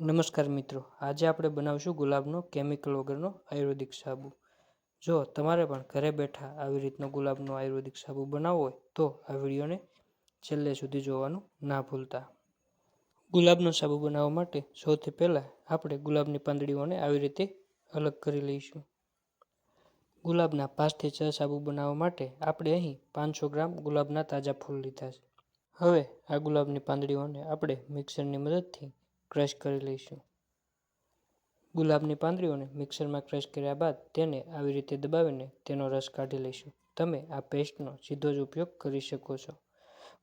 નમસ્કાર મિત્રો, આજે આપણે બનાવશું ગુલાબનો કેમિકલ વગરનો આયુર્વેદિક સાબુ. જો તમારે પણ ઘરે બેઠા આવી રીતનો ગુલાબનો આયુર્વેદિક સાબુ બનાવવો હોય, તો આ વિડીયોને છેલ્લે સુધી જોવાનું ના ભૂલતા. ગુલાબનો સાબુ બનાવવા માટે સૌથી પહેલાં આપણે ગુલાબની પાંદડીઓને આવી રીતે અલગ કરી લઈશું. ગુલાબના પાંચથી છ સાબુ બનાવવા માટે આપણે અહીં પાંચસો ગ્રામ ગુલાબના તાજા ફૂલ લીધા છે. હવે આ ગુલાબની પાંદડીઓને આપણે મિક્સરની મદદથી ક્રશ કરી લઈશું. ગુલાબની પાંદડીઓને મિક્સરમાં ક્રશ કર્યા બાદ તેને આવી રીતે દબાવીને તેનો રસ કાઢી લઈશું. તમે આ પેસ્ટનો સીધો જ ઉપયોગ કરી શકો છો.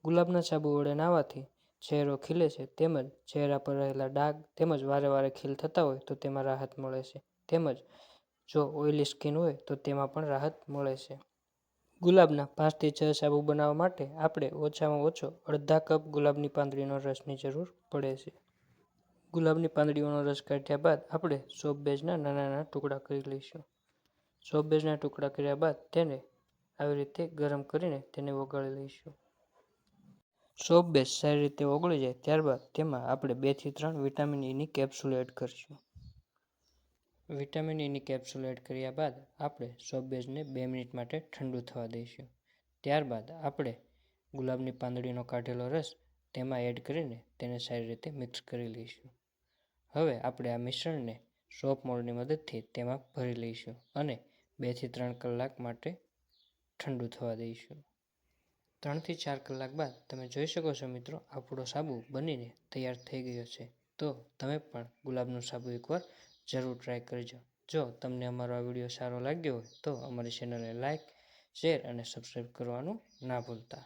ગુલાબના સાબુ વડે નાહવાથી ચહેરો ખીલે છે તેમજ ચહેરા પર રહેલા ડાઘ તેમજ વારે વારે ખીલ થતા હોય તો તેમાં રાહત મળે છે. તેમજ જો ઓઇલી સ્કિન હોય તો તેમાં પણ રાહત મળે છે. ગુલાબના પાંચથી છ સાબુ બનાવવા માટે આપણે ઓછામાં ઓછો અડધા કપ ગુલાબની પાંદડીનો રસની જરૂર પડે છે. ગુલાબની પાંદડીઓનો રસ કાઢ્યા બાદ આપણે સોપ બેઝના નાના નાના ટુકડા કરી લઈશું. સોપ બેઝના ટુકડા કર્યા બાદ તેને આવી રીતે ગરમ કરીને તેને ઓગાળી લઈશું. સોપ બેઝ સારી રીતે ઓગળી જાય ત્યારબાદ તેમાં આપણે બેથી ત્રણ વિટામિન ઈની કેપ્સ્યુલ એડ કરીશું. વિટામિન ઈની કેપ્સ્યુલ એડ કર્યા બાદ આપણે સોપ બેઝને બે મિનિટ માટે ઠંડુ થવા દઈશું. ત્યારબાદ આપણે ગુલાબની પાંદડીનો કાઢેલો રસ તેમાં એડ કરીને તેને સારી રીતે મિક્સ કરી લઈશું. હવે આપણે આ મિશ્રણને સોપ મોલ્ડની મદદથી તેમાં ભરી લઈશું અને બેથી ત્રણ કલાક માટે ઠંડુ થવા દઈશું. ત્રણથી ચાર કલાક બાદ તમે જોઈ શકો છો મિત્રો, આપણો સાબુ બનીને તૈયાર થઈ ગયો છે. તો તમે પણ ગુલાબનું સાબુ એકવાર જરૂર ટ્રાય કરજો. જો તમને અમારો આ વીડિયો સારો લાગ્યો હોય તો અમારી ચેનલને લાઇક શેર અને સબસ્ક્રાઈબ કરવાનું ના ભૂલતા.